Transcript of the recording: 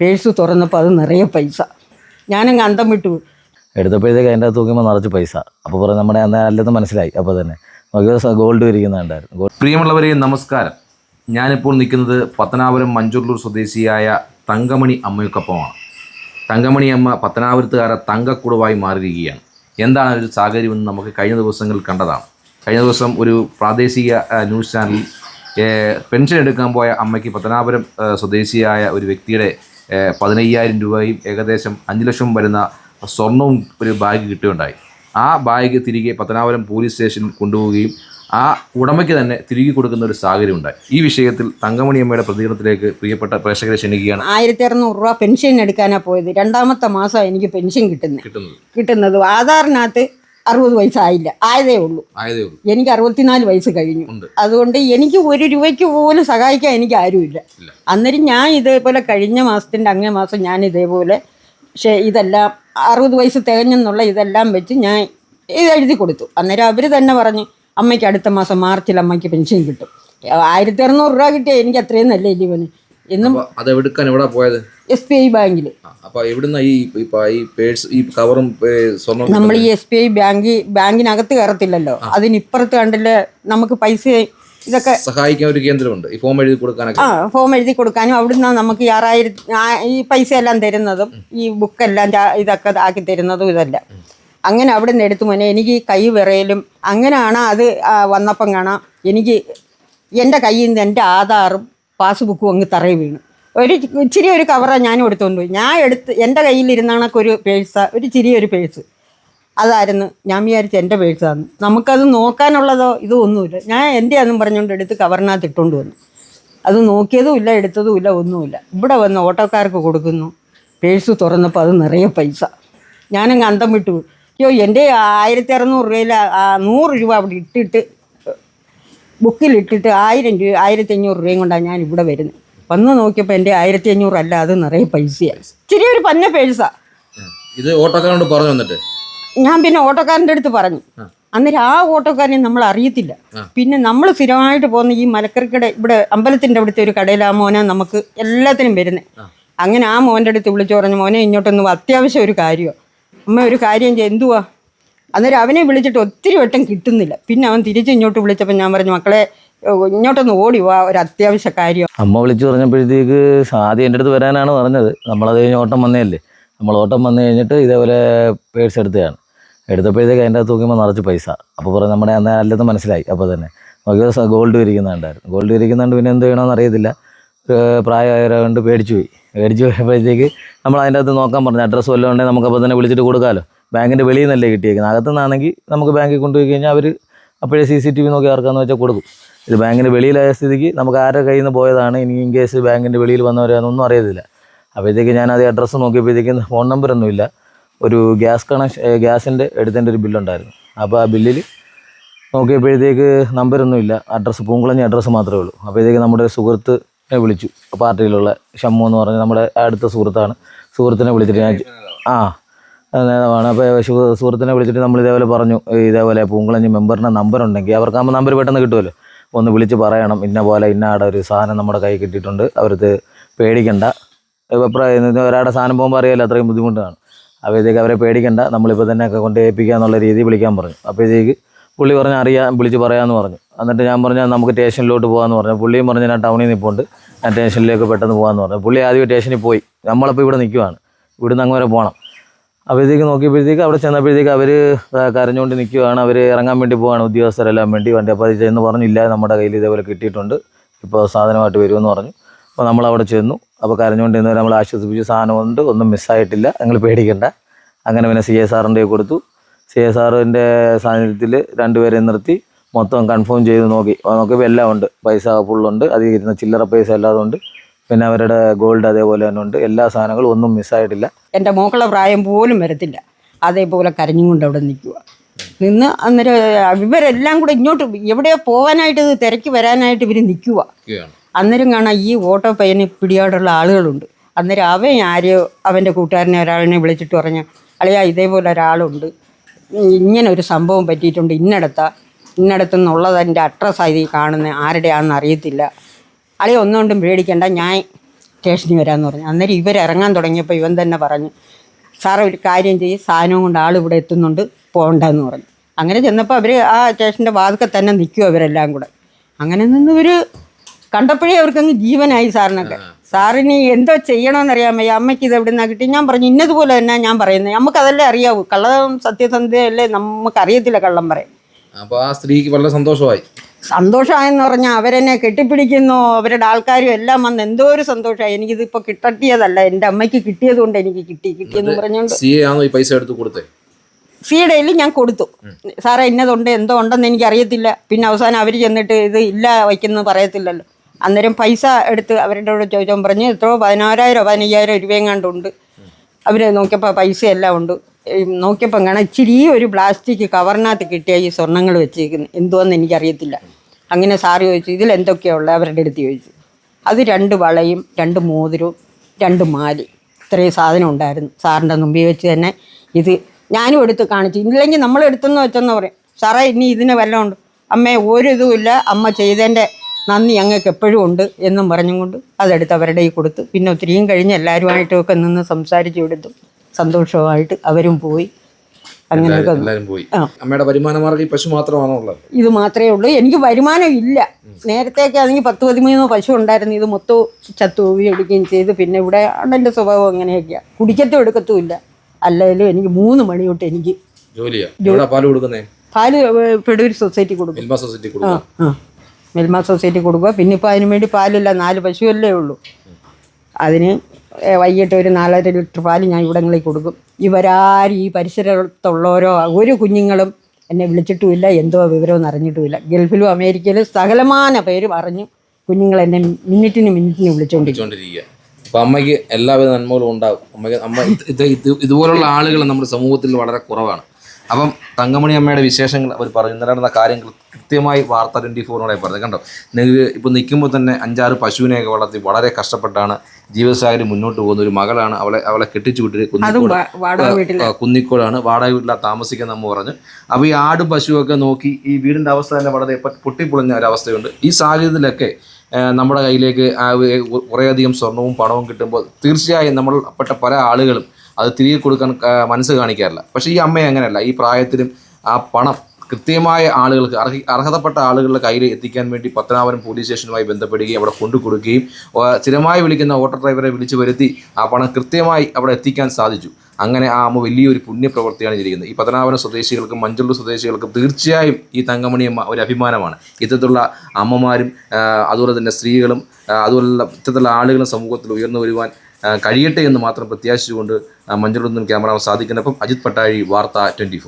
Purse തുറന്നപ്പോൾ അത് നിറയെ പൈസ. ഞാനങ്ങ് അന്തം വിട്ടു എടുത്തപ്പോഴത്തേക്ക് അതിന്റെ അകത്ത് നോക്കുമ്പോൾ നിറച്ച് പൈസ. അപ്പോൾ പറഞ്ഞു നമ്മുടെ അന്ന് അല്ലെന്ന് മനസ്സിലായി. അപ്പോൾ തന്നെ. നോക്കിയപ്പോൾ ഗോൾഡ് ഇരിക്കുന്നുണ്ടായിരുന്നു ഗോൾഡ് പ്രിയമുള്ളവരെ നമസ്കാരം. ഞാനിപ്പോൾ നിൽക്കുന്നത് പത്തനാപുരം മഞ്ചുള്ളൂർ സ്വദേശിയായ തങ്കമണി അമ്മയ്ക്കൊപ്പമാണ്. തങ്കമണി അമ്മ പത്തനാപുരത്തുകാരെ തങ്കക്കുടവായി മാറിയിരിക്കുകയാണ്. എന്താണ് ഒരു സാഹചര്യമെന്ന് നമുക്ക് കഴിഞ്ഞ ദിവസങ്ങളിൽ കണ്ടതാണ്. കഴിഞ്ഞ ദിവസം ഒരു പ്രാദേശിക ന്യൂസ് ചാനലിൽ പെൻഷൻ എടുക്കാൻ പോയ അമ്മയ്ക്ക് പത്തനാപുരം സ്വദേശിയായ ഒരു വ്യക്തിയുടെ പതിനയ്യായിരം രൂപയും ഏകദേശം അഞ്ച് ലക്ഷം വരുന്ന സ്വർണവും ഒരു ബാഗ് കിട്ടുകയുണ്ടായി. ആ ബാഗ് തിരികെ പത്തനാപുരം പോലീസ് സ്റ്റേഷനിൽ കൊണ്ടുപോവുകയും ആ ഉടമയ്ക്ക് തന്നെ തിരികെ കൊടുക്കുന്ന ഒരു സാഹചര്യം ഉണ്ടായി ഈ വിഷയത്തിൽ തങ്കമണി അമ്മയുടെ പ്രതികരണത്തിലേക്ക് പ്രിയപ്പെട്ട പ്രേക്ഷകരെ ക്ഷണിക്കുകയാണ്. ആയിരത്തി അറുന്നൂറ് രൂപ പെൻഷൻ എടുക്കാനാണ് പോയത്. രണ്ടാമത്തെ മാസം എനിക്ക് പെൻഷൻ കിട്ടുന്നത്. കിട്ടുന്നത്. കിട്ടുന്നത്. ആധാറിനകത്ത് അറുപത് വയസ്സായില്ല. ആയതേ ഉള്ളൂ. എനിക്ക് അറുപത്തിനാല് വയസ്സ് കഴിഞ്ഞു. അതുകൊണ്ട് എനിക്ക് ഒരു രൂപയ്ക്ക് പോലും സഹായിക്കാൻ എനിക്ക് ആരുമില്ല. ഇല്ല. അന്നേരം ഞാൻ ഇതേപോലെ കഴിഞ്ഞ മാസത്തിന്റെ അങ്ങേ മാസം ഞാൻ ഇതേപോലെ പക്ഷേ ഇതെല്ലാം അറുപത് വയസ്സ് തികഞ്ഞെന്നുള്ള ഇതെല്ലാം വെച്ച് ഞാൻ ഇത് എഴുതി കൊടുത്തു. അന്നേരം അവർ തന്നെ പറഞ്ഞ് അമ്മയ്ക്ക് അടുത്ത മാസം മാർച്ചിൽ അമ്മയ്ക്ക് പെൻഷൻ കിട്ടും. ആയിരത്തി അറുന്നൂറ് രൂപ കിട്ടിയാൽ എനിക്ക് അത്രയും നല്ല ഇവന് എന്നും അപ്പൊ അത് എടുക്കാൻ എവിടെ പോയത്? എസ് ബി ഐ ബാങ്കിൽ അപ്പൊ എവിടുന്ന ഈ ഈ പേഴ്സ് ഈ കവറും സ്വർണം നമ്മൾ ഈ എസ് ബി ഐ ബാങ്ക് ബാങ്കിനകത്ത് കയറത്തില്ലല്ലോ. അതിനിപ്പുറത്ത് കണ്ടില്ലേ നമുക്ക് പൈസ ഇതൊക്കെ സഹായിക്കാൻ ഒരു കേന്ദ്രമുണ്ട്. ഈ ഫോം എഴുതി കൊടുക്കാനൊക്കെ. ആ ഫോം എഴുതി കൊടുക്കാനും അവിടുന്ന് നമുക്ക് ഈ ആറായിരത്തി ഈ പൈസ എല്ലാം തരുന്നതും ഈ ബുക്കെല്ലാം ഇതൊക്കെ ആക്കി തരുന്നതും ഇതല്ല. അങ്ങനെ അവിടെ നിന്ന് എടുത്തു മോനെ എനിക്ക് കൈ വിറയലും അങ്ങനെയാണ് അത് വന്നപ്പം കാണാം. എനിക്ക് എന്റെ കയ്യിൽ നിന്ന് എന്റെ ആധാറും പാസ്ബുക്കും അങ്ങ് തറയിൽ വീണു. ഒരു ഇച്ചിരി ഒരു കവറാണ് ഞാൻ എടുത്തുകൊണ്ട് പോയി. ഞാൻ എടുത്ത് എന്റെ കയ്യിലിരുന്നാണൊക്കെ ഒരു പേഴ്സ ഒരു ചെറിയൊരു പേഴ്സ്. അതായിരുന്നു ഞാൻ വിചാരിച്ചു എന്റെ പേഴ്സാന്ന്. നമുക്കത് നോക്കാനുള്ളതോ ഇതോ ഒന്നുമില്ല. ഞാൻ എന്റെ ആണെന്നും പറഞ്ഞുകൊണ്ട് എടുത്ത് കവറിനകത്ത് ഇട്ടുകൊണ്ട് വന്നു. അത് നോക്കിയതും ഇല്ല എടുത്തതും ഇല്ല ഒന്നുമില്ല. ഇവിടെ വന്ന് ഓട്ടോക്കാർക്ക് കൊടുക്കുന്നു. പേഴ്സ് തുറന്നപ്പോൾ അത് നിറയെ പൈസ. ഞാനങ്ങ് അന്തം വിട്ടു. അയ്യോ എന്റെ ആയിരത്തി അറുന്നൂറ് രൂപയിൽ നൂറ് രൂപ അവിടെ ഇട്ടിട്ട് ബുക്കിലിട്ടിട്ട് ആയിരം രൂപ ആയിരത്തി അഞ്ഞൂറ് രൂപയും കൊണ്ടാണ് ഞാൻ ഇവിടെ വരുന്നത്. വന്ന് നോക്കിയപ്പോൾ എന്റെ ആയിരത്തി അഞ്ഞൂറ് അല്ല അത് നിറയെ പൈസയാണ് ഇച്ചിരി ഒരു പന്ന പേഴ്സാ ഇത് ഓട്ടോക്കാരനോട് പറഞ്ഞു വന്നിട്ട്? ഞാൻ പിന്നെ ഓട്ടോക്കാരന്റെ അടുത്ത് പറഞ്ഞു. അന്നേരം ആ ഓട്ടോക്കാരനെ നമ്മൾ അറിയത്തില്ല. പിന്നെ നമ്മൾ സ്ഥിരമായിട്ട് പോകുന്ന ഈ മലക്കറിക്കട ഇവിടെ അമ്പലത്തിന്റെ അവിടുത്തെ ഒരു കടയിലാണ് മോനെ നമുക്ക് എല്ലാത്തിനും വരുന്നത്. അങ്ങനെ ആ മോന്റെ അടുത്ത് വിളിച്ചു പറഞ്ഞു മോനെ ഇങ്ങോട്ടൊന്നും അത്യാവശ്യം ഒരു കാര്യമാണ് അമ്മ ഒരു കാര്യം എന്തുവാ? അന്നേരം അവനെ വിളിച്ചിട്ട് ഒത്തിരി വട്ടം കിട്ടുന്നില്ല. പിന്നെ അവൻ തിരിച്ച് ഇങ്ങോട്ട് വിളിച്ചപ്പോൾ ഞാൻ പറഞ്ഞു മക്കളെ ഇങ്ങോട്ടൊന്ന് ഓടി പോവാ ഒരു അത്യാവശ്യ കാര്യം. അമ്മ വിളിച്ചു പറഞ്ഞപ്പോഴത്തേക്ക് ആദ്യം എന്റെ അടുത്ത് വരാനാണ് പറഞ്ഞത്. നമ്മളത് കഴിഞ്ഞ് ഓട്ടം വന്നതല്ലേ നമ്മൾ ഓട്ടം വന്നു കഴിഞ്ഞിട്ട് ഇതേപോലെ പേഴ്സ് എടുത്തതാണ്. എടുത്തപ്പോഴത്തേക്ക് അതിന്റെ അകത്ത് നോക്കുമ്പോൾ നിറച്ച് പൈസ. അപ്പോൾ പറഞ്ഞു നമ്മുടെ അന്ന് അല്ലെന്ന് മനസ്സിലായി. അപ്പോൾ തന്നെ നമുക്ക് ഗോൾഡ് ഇരിക്കുന്നുണ്ടായിരുന്നു ഗോൾഡ് വിരിക്കുന്നുണ്ട് പിന്നെ എന്ത് ചെയ്യണമെന്ന് അറിയത്തില്ല. പ്രായമായവരായതുകൊണ്ട് പേടിച്ചു പോയി. പേടിച്ചു പോയപ്പോഴത്തേക്ക് നമ്മൾ അതിന്റെ അകത്ത് നോക്കാൻ പറഞ്ഞു. അഡ്രസ്സ് വല്ലതും ഉണ്ടെങ്കിൽ നമുക്ക് അപ്പോൾ തന്നെ വിളിച്ചിട്ട് കൊടുക്കാമല്ലോ ബാങ്കിന്റെ വെളിയിൽ നിന്നല്ലേ കിട്ടിയേക്കുന്നത്. അകത്തുനിന്നാണെങ്കിൽ നമുക്ക് ബാങ്കിൽ കൊണ്ടുപോയി കഴിഞ്ഞാൽ അവർ അപ്പോഴേ സി സി ടി വി നോക്കി ആർക്കാന്ന് വെച്ചാൽ കൊടുക്കും. ഇത് ബാങ്കിന്റെ വെളിയിലായ സ്ഥിതിക്ക് നമുക്ക് ആരുടെ കയ്യിൽ നിന്ന് പോയതാണ്? ഇനി ഇൻ കേസ് ബാങ്കിന്റെ വെളിയിൽ വന്നവരാണെന്നൊന്നും അറിയത്തില്ല. അപ്പോഴത്തേക്ക് ഞാൻ അത് അഡ്രസ്സ് നോക്കിയപ്പോഴത്തേക്കും ഫോൺ നമ്പറൊന്നുമില്ല ഒരു ഗ്യാസ് കണക്ഷൻ ഗ്യാസിന്റെ എടുത്തതിന്റെ ഒരു ബില്ലുണ്ടായിരുന്നു അപ്പോൾ ആ ബില്ലിൽ നോക്കിയപ്പോഴത്തേക്ക് നമ്പരൊന്നുമില്ല അഡ്രസ്സ് പൂങ്കുളഞ്ഞ അഡ്രസ്സ് മാത്രമേ ഉള്ളൂ. അപ്പോഴത്തേക്ക് നമ്മുടെ സുഹൃത്തിനെ വിളിച്ചു. പാർട്ടിയിലുള്ള ഷമ്മു എന്ന് പറഞ്ഞ നമ്മുടെ അടുത്ത സുഹൃത്താണ്. സുഹൃത്തിനെ വിളിച്ചിട്ട് ഞാൻ ആ നേതാവാണ്. അപ്പോൾ സുഹൃത്തിനെ വിളിച്ചിട്ട് നമ്മൾ ഇതേപോലെ പറഞ്ഞു. ഇതേപോലെ പൂങ്കുളഞ്ഞ് മെമ്പറിന്റെ നമ്പർ ഉണ്ടെങ്കിൽ അവർക്കാകുമ്പോൾ നമ്പർ പെട്ടെന്ന് കിട്ടുമല്ലോ. ഒന്ന് വിളിച്ച് പറയണം. ഇന്ന പോലെ ഇന്ന ആടെ ഒരു സാധനം നമ്മുടെ കൈ കിട്ടിയിട്ടുണ്ട്. അവർക്ക് പേടിക്കണ്ട. ഒരാളുടെ സാധനം പോകുമ്പോൾ അറിയാമല്ലോ അത്രയും ബുദ്ധിമുട്ടാണ്. അപ്പോഴത്തേക്ക് അവരെ പേടിക്കണ്ട. നമ്മളിപ്പോൾ തന്നെ കൊണ്ട് ഏൽപ്പിക്കുക എന്നുള്ള രീതിയിൽ വിളിക്കാൻ പറഞ്ഞു. അപ്പോഴത്തേക്ക് പുള്ളി പറഞ്ഞ് അറിയാം വിളിച്ച് പറയാമെന്ന് പറഞ്ഞു. എന്നിട്ട് ഞാൻ പറഞ്ഞാൽ നമുക്ക് സ്റ്റേഷനിലോട്ട് പോകാമെന്ന് പറഞ്ഞു. പുള്ളിയും പറഞ്ഞു ഞാൻ ടൗണിൽ നിൽപ്പുണ്ട്. ഞാൻ സ്റ്റേഷനിലേക്ക് പെട്ടെന്ന് പോകാമെന്ന് പറഞ്ഞു. പുള്ളി ആദ്യം സ്റ്റേഷനിൽ പോയി. നമ്മളപ്പോൾ ഇവിടെ നിൽക്കുവാണ്. ഇവിടുന്ന് അങ്ങ് വരെ പോകണം. അപ്പോഴത്തേക്ക് നോക്കിയപ്പോഴത്തേക്ക് അവിടെ ചെന്നപ്പോഴത്തേക്ക് അവർ കരഞ്ഞുകൊണ്ട് നിൽക്കുകയാണ് അവർ ഇറങ്ങാൻ വേണ്ടി പോവാണ് ഉദ്യോഗസ്ഥരെല്ലാം വേണ്ടി. വണ്ടി അപ്പോൾ അത് ചെന്ന് പറഞ്ഞില്ല നമ്മുടെ കയ്യിൽ ഇതേപോലെ കിട്ടിയിട്ടുണ്ട്. ഇപ്പോൾ സാധനമായിട്ട് വരുമെന്ന് പറഞ്ഞു. അപ്പോൾ നമ്മൾ അവിടെ ചെന്നു. അപ്പോൾ കരഞ്ഞുകൊണ്ട് ഇന്ന് നമ്മൾ ആശ്വസിപ്പിച്ചു സാധനമുണ്ട് ഒന്നും മിസ്സായിട്ടില്ല നിങ്ങൾ പേടിക്കണ്ട. അങ്ങനെ പിന്നെ സി എസ് ആറിന്റെ കൊടുത്തു. സി എസ് ആറിന്റെ സാന്നിധ്യത്തിൽ രണ്ടുപേരെ നിർത്തി. മൊത്തം കൺഫേം ചെയ്ത് നോക്കി. നോക്കിയപ്പോൾ എല്ലാം ഉണ്ട്. പൈസ ഫുള്ളുണ്ട് അതിൽ ഇരുന്ന ചില്ലറ പൈസ എല്ലാം ഉണ്ട്. പിന്നെ അവരുടെ ഗോൾഡ് അതേപോലെ തന്നെ ഉണ്ട്. എല്ലാ സാധനങ്ങളും ഒന്നും മിസ്സായിട്ടില്ല എന്റെ മോക്കളെ പ്രായം പോലും വരത്തില്ല. അതേപോലെ കരഞ്ഞും കൊണ്ട് അവിടെ നിൽക്കുക നിന്ന് അന്നേരം ഇവരെല്ലാം കൂടെ ഇങ്ങോട്ട് എവിടെയോ പോകാനായിട്ട് തിരക്കി വരാനായിട്ട് ഇവർ നിൽക്കുക അന്നേരം കാണാം ഈ ഓട്ടോ പയ്യന് പിടിയോടുള്ള ആളുകളുണ്ട്. അന്നേരം അവൻ ആരെയോ അവന്റെ കൂട്ടുകാരനെ ഒരാളിനെ വിളിച്ചിട്ട് പറഞ്ഞ അളിയാ ഇതേപോലെ ഒരാളുണ്ട്. ഇങ്ങനെ ഒരു സംഭവം പറ്റിയിട്ടുണ്ട്. ഇന്നടത്താ. ഇന്നടത്തുനിന്നുള്ളത് എന്റെ അഡ്രസ്സായി ഈ കാണുന്നത് ആരുടെയാണെന്ന് അറിയത്തില്ല. അളിയ ഒന്നുകൊണ്ടും പേടിക്കണ്ട. ഞാൻ സ്റ്റേഷനിൽ വരാമെന്ന് പറഞ്ഞു. അന്നേരം ഇവർ ഇറങ്ങാൻ തുടങ്ങിയപ്പോൾ ഇവൻ തന്നെ പറഞ്ഞു സാറേ ഒരു കാര്യം ചെയ്യും. സാധനവും കൊണ്ട് ആൾ ഇവിടെ എത്തുന്നുണ്ട്. പോകണ്ടെന്ന് പറഞ്ഞു. അങ്ങനെ ചെന്നപ്പോൾ അവർ ആ സ്റ്റേഷന്റെ വാതുക്കെ തന്നെ നിൽക്കും അവരെല്ലാം കൂടെ. അങ്ങനെ നിന്ന് ഇവർ കണ്ടപ്പോഴേ അവർക്കങ്ങ് ജീവനായി സാറിനൊക്കെ. സാറിന് എന്തോ ചെയ്യണമെന്നറിയാൻ വയ്യ അമ്മയ്ക്ക് ഇത് എവിടെ നിന്നാണ് കിട്ടി? ഞാൻ പറഞ്ഞു ഇന്നതുപോലെ തന്നെ ഞാൻ പറയുന്നത് നമുക്കതല്ലേ അറിയാവൂ. കള്ളം സത്യസന്ധയല്ലേ നമുക്കറിയത്തില്ല കള്ളം പറയും അപ്പോൾ ആ സ്ത്രീക്ക് വളരെ സന്തോഷമായി. സന്തോഷമായെന്ന് പറഞ്ഞാൽ അവരെന്നെ കെട്ടിപ്പിടിക്കുന്നു അവരുടെ ആൾക്കാരും എല്ലാം വന്ന് എന്തോ ഒരു സന്തോഷമായി. എനിക്കിതിപ്പോൾ കിട്ടട്ടിയതല്ല എന്റെ അമ്മയ്ക്ക് കിട്ടിയത് കൊണ്ട് എനിക്ക് കിട്ടി കിട്ടിയെന്ന് പറഞ്ഞുകൊണ്ട് സി ആണോ ഈ പൈസ എടുത്ത് കൊടുത്തേ? സിയുടെയിൽ ഞാൻ കൊടുത്തു. സാറേ ഇന്നതുണ്ട് എന്തോ ഉണ്ടെന്ന് എനിക്ക് അറിയത്തില്ല പിന്നെ അവസാനം അവർ ചെന്നിട്ട് ഇത് ഇല്ല വയ്ക്കുന്നത് പറയത്തില്ലല്ലോ. അന്നേരം പൈസ എടുത്ത് അവരുടെ കൂടെ ചോദിച്ചാൽ പറഞ്ഞ് എത്രയോ പതിനാറായിരോ പതിനയ്യായിരം രൂപയും കണ്ടുണ്ട് അവർ നോക്കിയപ്പോൾ പൈസ എല്ലാം ഉണ്ട്. നോക്കിയപ്പോൾ കാണാം ഇച്ചിരി ഒരു പ്ലാസ്റ്റിക് കവറിനകത്ത് കിട്ടിയ ഈ സ്വർണങ്ങൾ വെച്ചേക്കുന്നത് എന്തുവെന്ന് എനിക്കറിയത്തില്ല. അങ്ങനെ സാറ് ചോദിച്ചു ഇതിൽ എന്തൊക്കെയാണ് ഉള്ളത് അവരുടെ അടുത്ത് ചോദിച്ചു. അത് രണ്ട് വളയും രണ്ട് മോതിരവും രണ്ട് മാലി ഇത്രയും സാധനം ഉണ്ടായിരുന്നു സാറിന്റെ മുമ്പിൽ വെച്ച് തന്നെ. ഇത് ഞാനും എടുത്ത് കാണിച്ചു. ഇല്ലെങ്കിൽ നമ്മൾ എടുത്തെന്ന് വെച്ചെന്ന് പറയും. സാറേ ഇനി ഇതിന് വല്ലതും ഉണ്ട്? അമ്മേ ഒരു ഇതുമില്ല അമ്മ ചെയ്തതിന്റെ നന്ദി ഞങ്ങൾക്ക് എപ്പോഴും ഉണ്ട് എന്നും പറഞ്ഞും കൊണ്ട് അതെടുത്ത് അവരുടെ കയ്യിൽ കൊടുത്തു. പിന്നെ ഒത്തിരിയും കഴിഞ്ഞ് എല്ലാവരുമായിട്ടും ഒക്കെ നിന്ന് സംസാരിച്ചു കൊടുത്തു സന്തോഷമായിട്ട് അവരും പോയി. അങ്ങനെയൊക്കെ എല്ലാവരും പോയി. അമ്മയുടെ വരുമാന ഈ പശു മാത്രമാണോ ഉള്ളത്? ഇത് മാത്രമേ ഉള്ളൂ. എനിക്ക് വരുമാനം ഇല്ല. നേരത്തേക്ക് ആണെങ്കിൽ പത്ത് പതിമൂന്ന് പശു ഉണ്ടായിരുന്നു. ഇത് മൊത്തം ചത്തുപോയി എടുക്കുകയും ചെയ്ത്. പിന്നെ ഇവിടെ അണ്ണന്റെ സ്വഭാവം അങ്ങനെയൊക്കെയാണ് കുടിക്കത്തും എടുക്കത്തും ഇല്ല. അല്ലെങ്കിലും എനിക്ക് മൂന്ന് മണി തൊട്ട് എനിക്ക് പാൽ കൊടുക്കുന്നേ? പാൽ പെടൂർ സൊസൈറ്റി കൊടുക്കും. മെൽമ സൊസൈറ്റി കൊടുക്കും. മെൽമ സൊസൈറ്റി കൊടുക്കുക. പിന്നെ ഇപ്പോൾ അതിന് വേണ്ടി പാലില്ല. നാല് പശുവല്ലേ ഉള്ളൂ. അതിന് വൈകിട്ട് ഒരു നാലര ലിറ്റർ പാൽ ഞാൻ ഇവിടങ്ങളിൽ കൊടുക്കും. ഇവരാരും ഈ പരിസരത്തുള്ളവരോ ഒരു കുഞ്ഞുങ്ങളും എന്നെ വിളിച്ചിട്ടുമില്ല എന്തോ വിവരമൊന്നും അറിഞ്ഞിട്ടുമില്ല. ഗൾഫിലും അമേരിക്കയിലും സകലമാന പേര് പറഞ്ഞു കുഞ്ഞുങ്ങൾ എന്നെ മിനിറ്റിന് മിനിറ്റിന് വിളിച്ചുകൊണ്ടിരിക്കും വിളിച്ചുകൊണ്ടിരിക്കുക അപ്പം അമ്മയ്ക്ക് എല്ലാവിധ നന്മകളും ഉണ്ടാവും അമ്മയ്ക്ക് അമ്മ ഇത് ഇത് ഇത് ഇതുപോലുള്ള ആളുകൾ നമ്മുടെ സമൂഹത്തിൽ വളരെ കുറവാണ്. അപ്പം തങ്കമണി അമ്മയുടെ വിശേഷങ്ങൾ അവർ പറഞ്ഞു. ഇന്നലെ നടന്ന കാര്യങ്ങൾ കൃത്യമായി വാർത്ത ട്വന്റി ഫോറിനോടെ പറഞ്ഞത് കണ്ടോ? നിങ്ങൾക്ക് ഇപ്പോൾ നിൽക്കുമ്പോൾ തന്നെ അഞ്ചാറ് പശുവിനെയൊക്കെ വളർത്തി വളരെ കഷ്ടപ്പെട്ടാണ് ജീവിതസാഹചര്യം മുന്നോട്ട് പോകുന്ന ഒരു മകളാണ് അവളെ അവളെ കെട്ടിച്ചു വിട്ടിട്ട് കുന്നിക്കോട് കുന്നിക്കോടാണ് വാടക വീട്ടിലാണ് താമസിക്കുന്ന അമ്മ പറഞ്ഞു. അപ്പോൾ ഈ ആടും പശുവൊക്കെ നോക്കി ഈ വീടിന്റെ അവസ്ഥ തന്നെ വളരെ പൊട്ടിപ്പൊളിഞ്ഞ ഒരവസ്ഥയുണ്ട്. ഈ സാഹചര്യത്തിലൊക്കെ നമ്മുടെ കയ്യിലേക്ക് കുറേയധികം സ്വർണവും പണവും കിട്ടുമ്പോൾ തീർച്ചയായും നമ്മൾ പെട്ട പല ആളുകളും അത് തിരികെ കൊടുക്കാൻ മനസ്സ് കാണിക്കാറില്ല. പക്ഷേ ഈ അമ്മ അങ്ങനെയല്ല. ഈ പ്രായത്തിലും ആ പണം കൃത്യമായ ആളുകൾക്ക് അർഹ അർഹതപ്പെട്ട ആളുകളുടെ കയ്യിൽ എത്തിക്കാൻ വേണ്ടി പത്തനാപുരം പോലീസ് സ്റ്റേഷനുമായി ബന്ധപ്പെടുകയും അവിടെ കൊണ്ടു കൊടുക്കുകയും സ്ഥിരമായി വിളിക്കുന്ന ഓട്ടോ ഡ്രൈവറെ വിളിച്ചു വരുത്തി ആ പണം കൃത്യമായി അവിടെ എത്തിക്കാൻ സാധിച്ചു. അങ്ങനെ ആ അമ്മ വലിയൊരു പുണ്യപ്രവൃത്തിയാണ് ചെയ്തിരിക്കുന്നത്. ഈ പത്തനാപുരം സ്വദേശികൾക്കും മഞ്ചുള്ളൂർ സ്വദേശികൾക്കും തീർച്ചയായും ഈ തങ്കമണി അമ്മ ഒരു അഭിമാനമാണ്. ഇത്തരത്തിലുള്ള അമ്മമാരും അതുപോലെ തന്നെ സ്ത്രീകളും അതുപോലുള്ള ഇത്തരത്തിലുള്ള ആളുകളും സമൂഹത്തിൽ ഉയർന്നു വരുവാൻ കഴിയട്ടെ എന്ന് മാത്രം പ്രത്യാശിച്ചുകൊണ്ട് മഞ്ചുള്ളൂർ ക്യാമറ സാധിക്കുന്നപ്പം അജിത് പട്ടാഴി വാർത്ത ട്വന്റി